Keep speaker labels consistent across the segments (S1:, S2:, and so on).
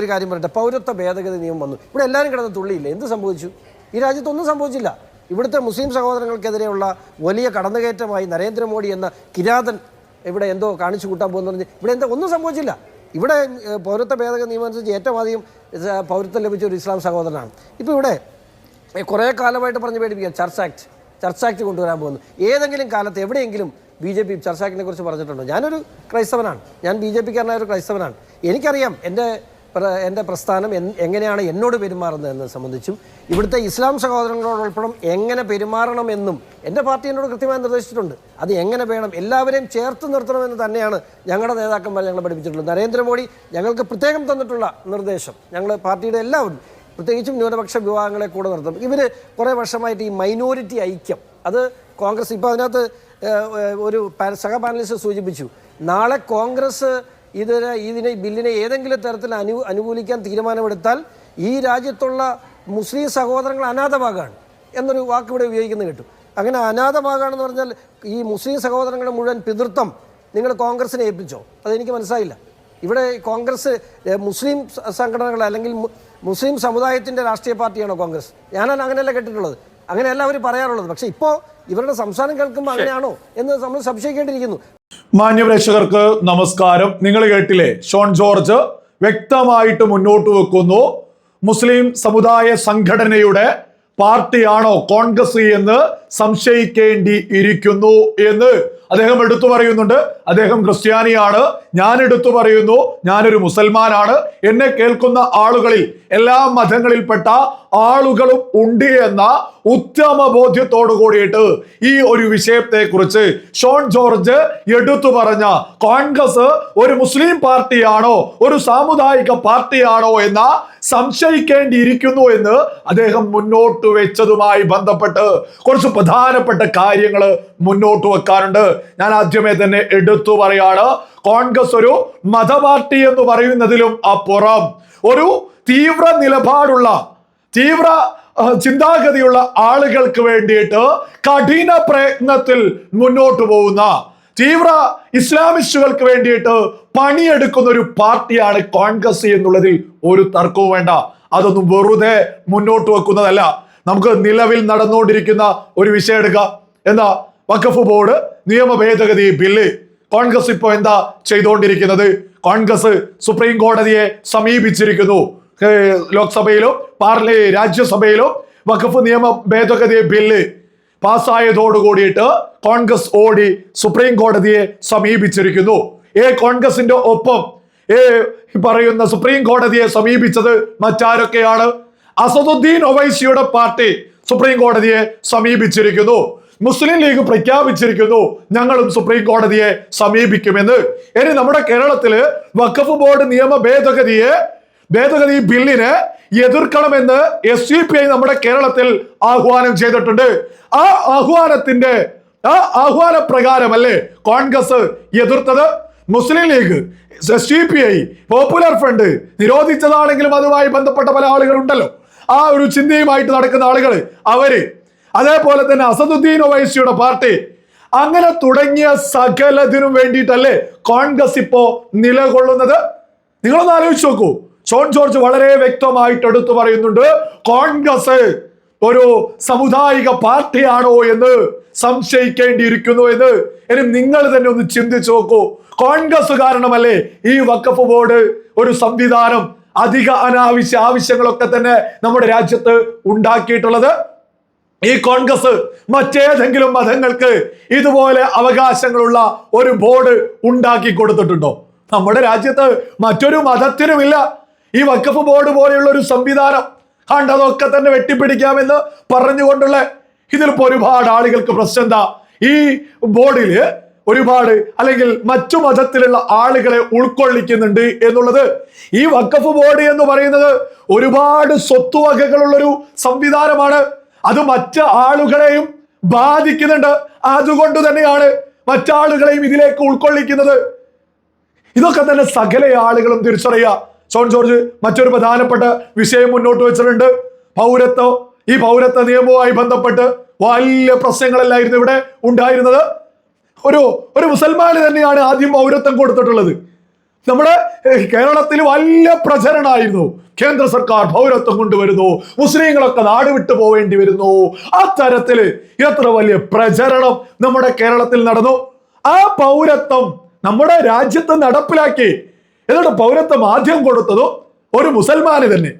S1: ഒരു കാര്യം പറയട്ടെ. പൗരത്വ ഭേദഗതി നിയമം വന്നു. ഇവിടെ എല്ലാവരും കിടന്ന് തുള്ളിയില്ല? എന്ത് സംഭവിച്ചു? ഈ രാജ്യത്തൊന്നും സംഭവിച്ചില്ല. ഇവിടുത്തെ മുസ്ലിം സഹോദരങ്ങൾക്കെതിരെയുള്ള വലിയ കടന്നുകയറ്റമായി നരേന്ദ്രമോദി എന്ന കിരാതൻ ഇവിടെ എന്തോ കാണിച്ചു കൂട്ടാൻ പോകുന്നു പറഞ്ഞ് ഇവിടെ എന്താ ഒന്നും സംഭവിച്ചില്ല. ഇവിടെ പൗരത്വ ഭേദഗതി നിയമം അനുസരിച്ച് ഏറ്റവും അധികം പൗരത്വം ലഭിച്ച ഒരു ഇസ്ലാം സഹോദരനാണ്. ഇപ്പോൾ ഇവിടെ കുറേ കാലമായിട്ട് പറഞ്ഞ് പേടിപ്പിക്കാം ചർച്ച് ആക്ട് ചർച്ച് ആക്ട് കൊണ്ടുവരാൻ പോകുന്നു. ഏതെങ്കിലും കാലത്ത് എവിടെയെങ്കിലും ബി ജെ പി ചർച്ച് ആക്ടിനെ കുറിച്ച് പറഞ്ഞിട്ടുണ്ടോ? ഞാനൊരു ക്രൈസ്തവനാണ്. ഞാൻ ബി ജെ പിക്കാരനായ ഒരു ക്രൈസ്തവനാണ്. എനിക്കറിയാം എന്റെ എന്റെ പ്രസ്ഥാനം എങ്ങനെയാണ് എന്നോട് പെരുമാറുന്നത് എന്നത് സംബന്ധിച്ചും ഇവിടുത്തെ ഇസ്ലാം സഹോദരങ്ങളോടൊപ്പം എങ്ങനെ പെരുമാറണം എന്നും എന്റെ പാർട്ടി എന്നോട് കൃത്യമായി നിർദ്ദേശിച്ചിട്ടുണ്ട്. അത് എങ്ങനെ വേണം എല്ലാവരെയും ചേർത്ത് നിർത്തണമെന്ന് തന്നെയാണ് ഞങ്ങളുടെ നേതാക്കന്മാർ ഞങ്ങളെ പഠിപ്പിച്ചിട്ടുള്ളത്. നരേന്ദ്രമോദി ഞങ്ങൾക്ക് പ്രത്യേകം തന്നിട്ടുള്ള നിർദ്ദേശം. ഞങ്ങൾ പാർട്ടിയുടെ എല്ലാവരും പ്രത്യേകിച്ചും ന്യൂനപക്ഷ വിഭാഗങ്ങളെ കൂടെ നിർത്തും. ഇവർ കുറേ വർഷമായിട്ട് ഈ മൈനോറിറ്റി ഐക്യം അത് കോൺഗ്രസ് ഇപ്പോൾ അതിനകത്ത് ഒരു സഹ പാനലിസ്റ്റ് സൂചിപ്പിച്ചു. നാളെ കോൺഗ്രസ് ഇതിനെ ഇതിനെ ബില്ലിനെ ഏതെങ്കിലും തരത്തിൽ അനു അനുകൂലിക്കാൻ തീരുമാനമെടുത്താൽ ഈ രാജ്യത്തുള്ള മുസ്ലിം സഹോദരങ്ങൾ അനാഥമാകാണ് എന്നൊരു വാക്ക് ഇവിടെ ഉപയോഗിക്കുന്നത് കേട്ടു. അങ്ങനെ അനാഥമാകാണെന്ന് പറഞ്ഞാൽ ഈ മുസ്ലിം സഹോദരങ്ങളുടെ മുഴുവൻ പിതൃത്വം നിങ്ങൾ കോൺഗ്രസിനെ ഏൽപ്പിച്ചോ? അതെനിക്ക് മനസ്സിലായില്ല. ഇവിടെ കോൺഗ്രസ് മുസ്ലിം സംഘടനകൾ അല്ലെങ്കിൽ മുസ്ലിം സമുദായത്തിന്റെ രാഷ്ട്രീയ പാർട്ടിയാണോ കോൺഗ്രസ്? ഞാനാണ് അങ്ങനെയല്ല കേട്ടിട്ടുള്ളത്. അങ്ങനെയല്ല അവർ പറയാറുള്ളത്. പക്ഷേ ഇപ്പോൾ ഇവരുടെ സംസാരം കേൾക്കുമ്പോൾ അങ്ങനെയാണോ എന്ന് നമ്മൾ സംശയിക്കേണ്ടിയിരിക്കുന്നു.
S2: മാന്യപ്രേക്ഷകർക്ക് നമസ്കാരം. നിങ്ങൾ കേട്ടില്ലേ? ഷോൺ ജോർജ് വ്യക്തമായിട്ട് മുന്നോട്ട് വെക്കുന്നു. മുസ്ലിം സമുദായ സംഘടനയുടെ പാർട്ടിയാണോ കോൺഗ്രസ് എന്ന് സംശയിക്കേണ്ടി ഇരിക്കുന്നു എന്ന് അദ്ദേഹം എടുത്തു പറയുന്നുണ്ട്. അദ്ദേഹം ക്രിസ്ത്യാനിയാണ്. ഞാൻ എടുത്തു പറയുന്നു. ഞാനൊരു മുസൽമാനാണ്. എന്നെ കേൾക്കുന്ന ആളുകളിൽ എല്ലാ മതങ്ങളിൽപ്പെട്ട ആളുകളും ഉണ്ട് എന്ന ഉത്തമ ബോധ്യത്തോടു കൂടിയിട്ട് ഈ ഒരു വിഷയത്തെ കുറിച്ച് ഷോൺ ജോർജ് എടുത്തു പറഞ്ഞ കോൺഗ്രസ് ഒരു മുസ്ലിം പാർട്ടിയാണോ ഒരു സാമുദായിക പാർട്ടിയാണോ എന്ന സംശയിക്കേണ്ടിയിരിക്കുന്നു എന്ന് അദ്ദേഹം മുന്നോട്ട് വെച്ചതുമായി ബന്ധപ്പെട്ട് കുറച്ച് പ്രധാനപ്പെട്ട കാര്യങ്ങൾ മുന്നോട്ട് വെക്കാറുണ്ട് ഞാൻ ആദ്യമേ തന്നെ എടുത്തു പറയാണ്. കോൺഗ്രസ് ഒരു മതപാർട്ടി എന്ന് പറയുന്നതിലും അപ്പുറം. ഒരു തീവ്ര നിലപാടുള്ള തീവ്ര ചിന്താഗതിയുള്ള ആളുകൾക്ക് വേണ്ടിയിട്ട് കഠിന പ്രയത്നത്തിൽ മുന്നോട്ട് പോകുന്ന തീവ്ര ഇസ്ലാമിസ്റ്റുകൾക്ക് വേണ്ടിയിട്ട് പണിയെടുക്കുന്ന ഒരു പാർട്ടിയാണ് കോൺഗ്രസ് എന്നുള്ളതിൽ ഒരു തർക്കവും വേണ്ട. അതൊന്നും വെറുതെ മുന്നോട്ട് വെക്കുന്നതല്ല. നമുക്ക് നിലവിൽ നടന്നുകൊണ്ടിരിക്കുന്ന ഒരു വിഷയം എടുക്കാം. എന്താ? വഖഫ് ബോർഡ് നിയമ ഭേദഗതി ബില്ല് കോൺഗ്രസ് ഇപ്പോൾ എന്താ ചെയ്തുകൊണ്ടിരിക്കുന്നത് കോൺഗ്രസ് സുപ്രീം കോടതിയെ സമീപിച്ചിരിക്കുന്നു. ലോക്സഭയിലോ രാജ്യസഭയിലോ രാജ്യസഭയിലും വഖഫ് നിയമ ഭേദഗതി ബില്ല് പാസ്സായതോടു കൂടിയിട്ട് കോൺഗ്രസ് ഓടി സുപ്രീം കോടതിയെ സമീപിച്ചിരിക്കുന്നു. ഏ കോൺഗ്രസിന്റെ ഒപ്പം ഏ പറയുന്ന സുപ്രീം കോടതിയെ സമീപിച്ചത് മറ്റാരൊക്കെയാണ്? അസദുദ്ദീൻ ഒവൈസിയുടെ പാർട്ടി സുപ്രീം കോടതിയെ സമീപിച്ചിരിക്കുന്നു. മുസ്ലിം ലീഗ് പ്രഖ്യാപിച്ചിരിക്കുന്നു. ഞങ്ങളും സുപ്രീം കോടതിയെ സമീപിക്കുമെന്ന്. ഇനി നമ്മുടെ കേരളത്തിൽ വഖഫ് ബോർഡ് നിയമ ഭേദഗതിയെ ഭേദഗതി ബില്ലിനെ എതിർക്കണമെന്ന് എസ് യു പി ഐ നമ്മുടെ കേരളത്തിൽ ആഹ്വാനം ചെയ്തിട്ടുണ്ട്. ആ ആഹ്വാനത്തിന്റെ ആ ആഹ്വാന പ്രകാരമല്ലേ Congress എതിർത്തത്? Muslim League S U P I popular front നിരോധിച്ചതാണെങ്കിലും അതുമായി ബന്ധപ്പെട്ട പല ആളുകളുണ്ടല്ലോ. ആ ഒരു ചിന്തയുമായിട്ട് നടക്കുന്ന ആളുകൾ അവർ അതേപോലെ തന്നെ അസദുദ്ദീൻ ഒവൈസിയുടെ പാർട്ടി അങ്ങനെ തുടങ്ങിയ സകലതിനും വേണ്ടിയിട്ടല്ലേ കോൺഗ്രസ് ഇപ്പോ നിലകൊള്ളുന്നത്? നിങ്ങളൊന്ന് ആലോചിച്ച് നോക്കൂ. ഷോൺ ജോർജ് വളരെ വ്യക്തമായിട്ട് എടുത്തു പറയുന്നുണ്ട് കോൺഗ്രസ് ഒരു സമുദായിക പാർട്ടിയാണോ എന്ന് സംശയിക്കേണ്ടിയിരിക്കുന്നു എന്ന്. ഇനി നിങ്ങൾ തന്നെ ഒന്ന് ചിന്തിച്ചു നോക്കൂ. കോൺഗ്രസ് കാരണമല്ലേ ഈ വക്കഫ് ബോർഡ് ഒരു സംവിധാനം അധിക അനാവശ്യ ആവശ്യങ്ങളൊക്കെ തന്നെ നമ്മുടെ രാജ്യത്ത് ഉണ്ടാക്കിയിട്ടുള്ളത്? ഈ കോൺഗ്രസ് മറ്റേതെങ്കിലും മതങ്ങൾക്ക് ഇതുപോലെ അവകാശങ്ങളുള്ള ഒരു ബോർഡ് ഉണ്ടാക്കി കൊടുത്തിട്ടുണ്ടോ? നമ്മുടെ രാജ്യത്ത് മറ്റൊരു മതത്തിനുമില്ല. ഈ വക്കഫ് ബോർഡ് പോലെയുള്ള ഒരു സംവിധാനം കണ്ടതൊക്കെ തന്നെ വെട്ടിപ്പിടിക്കാമെന്ന് പറഞ്ഞുകൊണ്ടുള്ള ഇതിലിപ്പോ ഒരുപാട് ആളുകൾക്ക് പ്രശ്നം ഈ ബോർഡിൽ ഒരുപാട് അല്ലെങ്കിൽ മറ്റു മതത്തിലുള്ള ആളുകളെ ഉൾക്കൊള്ളിക്കുന്നുണ്ട് എന്നുള്ളത് ഈ വക്കഫ് ബോർഡ് എന്ന് പറയുന്നത് ഒരുപാട് സ്വത്തുവകകളുള്ളൊരു സംവിധാനമാണ്. അത് മറ്റ് ആളുകളെയും ബാധിക്കുന്നുണ്ട്. അതുകൊണ്ട് തന്നെയാണ് മറ്റാളുകളെയും ഇതിലേക്ക് ഉൾക്കൊള്ളിക്കുന്നത്. ഇതൊക്കെ തന്നെ സകല ആളുകളും തിരിച്ചറിയുക. സോൺ ജോർജ് മറ്റൊരു പ്രധാനപ്പെട്ട വിഷയം മുന്നോട്ട് വെച്ചിട്ടുണ്ട്. പൗരത്വം. ഈ പൗരത്വ നിയമവുമായി ബന്ധപ്പെട്ട് വലിയ പ്രശ്നങ്ങളല്ലായിരുന്നു ഇവിടെ ഉണ്ടായിരുന്നത്. ഒരു ഒരു മുസൽമാന് തന്നെയാണ് ആദ്യം പൗരത്വം കൊടുത്തിട്ടുള്ളത്. നമ്മുടെ കേരളത്തിൽ വലിയ പ്രചരണമായിരുന്നു കേന്ദ്ര സർക്കാർ പൗരത്വം കൊണ്ടുവരുന്നു. മുസ്ലിങ്ങളൊക്കെ നാട് വിട്ടു പോവേണ്ടി വരുന്നു. ആ തരത്തിൽ എത്ര വലിയ പ്രചരണം നമ്മുടെ കേരളത്തിൽ നടന്നു. ആ പൗരത്വം നമ്മുടെ രാജ്യത്ത് നടപ്പിലാക്കി. എന്നിട്ട് പൗരത്വം ആദ്യം കൊടുത്തതും ഒരു മുസൽമാന് തന്നെ.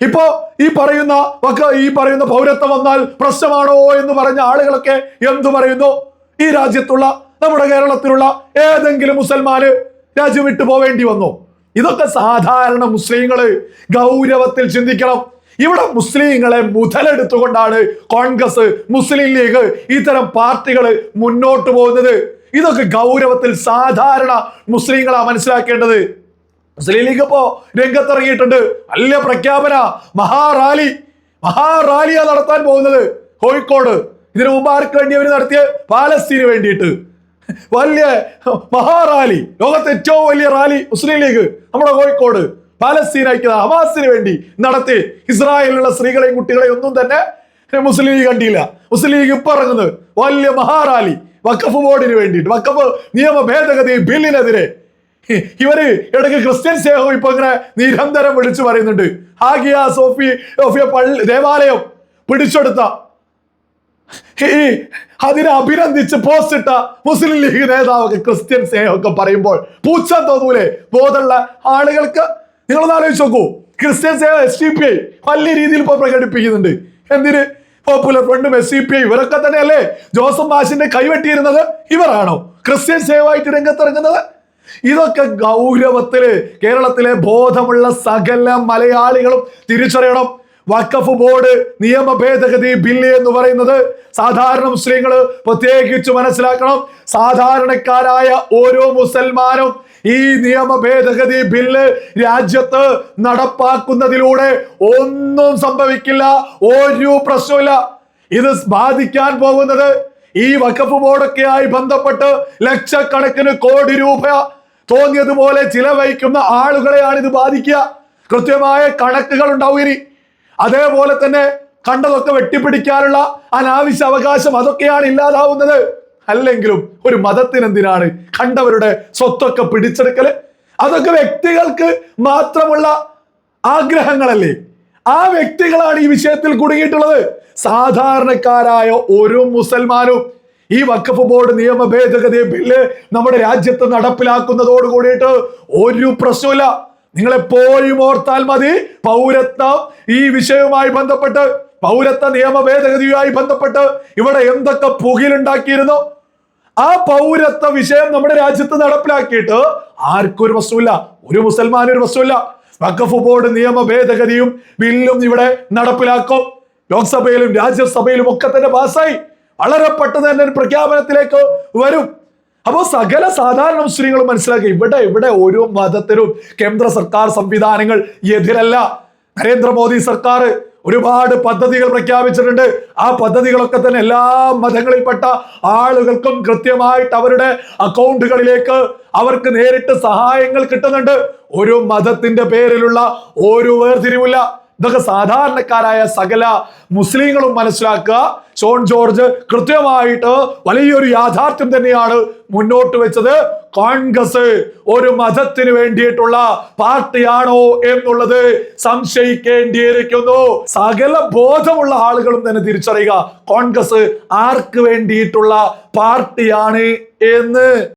S2: ഇപ്പോ ഈ പറയുന്ന ഈ പറയുന്ന പൗരത്വം വന്നാൽ പ്രശ്നമാണോ എന്ന് പറഞ്ഞ ആളുകളൊക്കെ എന്തു പറയുന്നു? ഈ രാജ്യത്തുള്ള നമ്മുടെ കേരളത്തിലുള്ള ഏതെങ്കിലും മുസൽമാന് രാജ്യം വിട്ടു പോവേണ്ടി വന്നു. ഇതൊക്കെ സാധാരണ മുസ്ലിങ്ങൾ ഗൗരവത്തിൽ ചിന്തിക്കണം. ഇവിടെ മുസ്ലിങ്ങളെ മുതലെടുത്തുകൊണ്ടാണ് കോൺഗ്രസ് മുസ്ലിം ലീഗ് ഇത്തരം പാർട്ടികൾ മുന്നോട്ട് പോകുന്നത്. ഇതൊക്കെ ഗൗരവത്തിൽ സാധാരണ മുസ്ലിങ്ങളാ മനസ്സിലാക്കേണ്ടത്. മുസ്ലിം ലീഗ് ഇപ്പോ രംഗത്തിറങ്ങിയിട്ടുണ്ട്. നല്ല പ്രഖ്യാപന മഹാറാലി മഹാറാലിയാ നടത്താൻ പോകുന്നത്. കോഴിക്കോട്. ഇതിനു മുമ്പ് ആർക്ക് വേണ്ടി അവർ നടത്തിയ? പാലസ്തീന് വേണ്ടിയിട്ട്. വലിയ മഹാറാലി ലോകത്തെ ഏറ്റവും വലിയ റാലി മുസ്ലിം ലീഗ് നമ്മുടെ കോഴിക്കോട് പാലസ്തീൻ ഐക്യത ഹമാസിന് വേണ്ടി നടത്തി. ഇസ്രായേലിലുള്ള സ്ത്രീകളെയും കുട്ടികളെയും ഒന്നും തന്നെ മുസ്ലിം ലീഗ് കണ്ടില്ല. മുസ്ലിം ലീഗ് ഇപ്പൊ ഇറങ്ങുന്നത് വലിയ മഹാറാലി വക്കഫ് ബോർഡിന് വേണ്ടിയിട്ട്. വക്കഫ് നിയമ ഭേദഗതി ബില്ലിനെതിരെ. ഇവർ ഇടയ്ക്ക് ക്രിസ്ത്യൻ സ്നേഹം ഇപ്പൊ ഇങ്ങനെ നിരന്തരം വിളിച്ചു പറയുന്നുണ്ട്. ഹാഗിയ സോഫി സോഫിയ പള്ളി ദേവാലയം പിടിച്ചെടുത്ത അതിനെ അഭിനന്ദിച്ച് പോസ്റ്റ് ഇട്ട മുസ്ലിം ലീഗ് നേതാവൊക്കെ ക്രിസ്ത്യൻ സ്നേഹമൊക്കെ പറയുമ്പോൾ പൂച്ച തോന്നൂലേ? ബോധമുള്ള ആളുകൾക്ക് നിങ്ങളൊന്ന് ആലോചിച്ച് നോക്കൂ. ക്രിസ്ത്യൻ സ്നേഹം എസ് ഡി പി ഐ വലിയ രീതിയിൽ ഇപ്പൊ പ്രകടിപ്പിക്കുന്നുണ്ട്. എന്തിന്? പോപ്പുലർ ഫ്രണ്ടും എസ് സി പി ഐ ഇവരൊക്കെ തന്നെയല്ലേ? ജോസഫ് മാഷിന്റെ കൈവെട്ടിയിരുന്നത് ഇവരാണോ? ക്രിസ്ത്യൻ സേവായിട്ട് രംഗത്തിറങ്ങുന്നത്? ഇതൊക്കെ ഗൗരവത്തിൽ കേരളത്തിലെ ബോധമുള്ള സകല മലയാളികളും തിരിച്ചറിയണം. വഖഫ് ബോർഡ് നിയമ ഭേദഗതി ബില്ല് എന്ന് പറയുന്നത് സാധാരണ മുസ്ലിങ്ങൾ പ്രത്യേകിച്ച് മനസ്സിലാക്കണം. സാധാരണക്കാരായ ഓരോ മുസൽമാനും ഈ നിയമ ഭേദഗതി ബില്ല് രാജ്യത്ത് നടപ്പാക്കുന്നതിലൂടെ ഒന്നും സംഭവിക്കില്ല ഒരു പ്രശ്നമില്ല ഇത് ബാധിക്കാൻ പോകുന്നത് ഈ വഖഫ് ബോർഡൊക്കെയായി ബന്ധപ്പെട്ട് ലക്ഷക്കണക്കിന് കോടി രൂപ തോന്നിയതുപോലെ ചിലവഴിക്കുന്ന ആളുകളെയാണ് ഇത് ബാധിക്കുക. കൃത്യമായ കണക്കുകൾ ഉണ്ടാവും അതേപോലെ തന്നെ കണ്ടതൊക്കെ വെട്ടിപ്പിടിക്കാനുള്ള അനാവശ്യ അവകാശം അതൊക്കെയാണ് ഇല്ലാതാവുന്നത്. അല്ലെങ്കിലും ഒരു മതത്തിനെന്തിനാണ് കണ്ടവരുടെ സ്വത്തൊക്കെ പിടിച്ചെടുക്കൽ? അതൊക്കെ വ്യക്തികൾക്ക് മാത്രമുള്ള ആഗ്രഹങ്ങളല്ലേ? ആ വ്യക്തികളാണ് ഈ വിഷയത്തിൽ കുടുങ്ങിയിട്ടുള്ളത്. സാധാരണക്കാരായ ഒരു മുസൽമാനും ഈ വഖഫ് ബോർഡ് നിയമ ഭേദഗതി ബില്ല് നമ്മുടെ രാജ്യത്ത് നടപ്പിലാക്കുന്നതോട് കൂടിയിട്ട് ഒരു പ്രശ്നമില്ല നിങ്ങൾ എപ്പോഴും ഓർത്താൽ മതി പൗരത്വം ഈ വിഷയവുമായി ബന്ധപ്പെട്ട് പൗരത്വ നിയമ ഭേദഗതിയുമായി ബന്ധപ്പെട്ട് ഇവിടെ എന്തൊക്കെ പുകയിലുണ്ടാക്കിയിരുന്നു? ആ പൗരത്വ വിഷയം നമ്മുടെ രാജ്യത്ത് നടപ്പിലാക്കിയിട്ട് ആർക്കും ഒരു വസ്തുവില്ല ഒരു മുസൽമാനും ഒരു വസ്തുവില്ല. വഖഫ് ബോർഡ് നിയമ ഭേദഗതിയും ബില്ലും ഇവിടെ നടപ്പിലാക്കും. ലോക്സഭയിലും രാജ്യസഭയിലും ഒക്കെ തന്നെ പാസ്സായി. വളരെ പെട്ടെന്ന് തന്നെ പ്രഖ്യാപനത്തിലേക്ക് വരും. അപ്പോ സകല സാധാരണ മുസ്ലിങ്ങളും മനസ്സിലാക്കി ഇവിടെ ഇവിടെ ഓരോ മതത്തിനും കേന്ദ്ര സർക്കാർ സംവിധാനങ്ങൾ എതിരല്ല. നരേന്ദ്രമോദി സർക്കാർ ഒരുപാട് പദ്ധതികൾ പ്രഖ്യാപിച്ചിട്ടുണ്ട്. ആ പദ്ധതികളൊക്കെ തന്നെ എല്ലാ മതങ്ങളിൽപ്പെട്ട ആളുകൾക്കും കൃത്യമായിട്ട് അവരുടെ അക്കൗണ്ടുകളിലേക്ക് അവർക്ക് നേരിട്ട് സഹായങ്ങൾ കിട്ടുന്നുണ്ട്. ഒരു മതത്തിന്റെ പേരിലുള്ള ഒരു വേർതിരിവില്ല ഇതൊക്കെ സാധാരണക്കാരായ സകല മുസ്ലിങ്ങളും മനസ്സിലാക്കുക. ഷോൺ ജോർജ് കൃത്യമായിട്ട് വലിയൊരു യാഥാർത്ഥ്യം തന്നെയാണ് മുന്നോട്ട് വെച്ചത്. കോൺഗ്രസ് ഒരു മതത്തിന് വേണ്ടിയിട്ടുള്ള പാർട്ടിയാണോ എന്നുള്ളത് സംശയിക്കേണ്ടിയിരിക്കുന്നു. സകല ബോധമുള്ള ആളുകളും തന്നെ തിരിച്ചറിയുക. കോൺഗ്രസ് ആർക്ക് വേണ്ടിയിട്ടുള്ള പാർട്ടിയാണ് എന്ന്.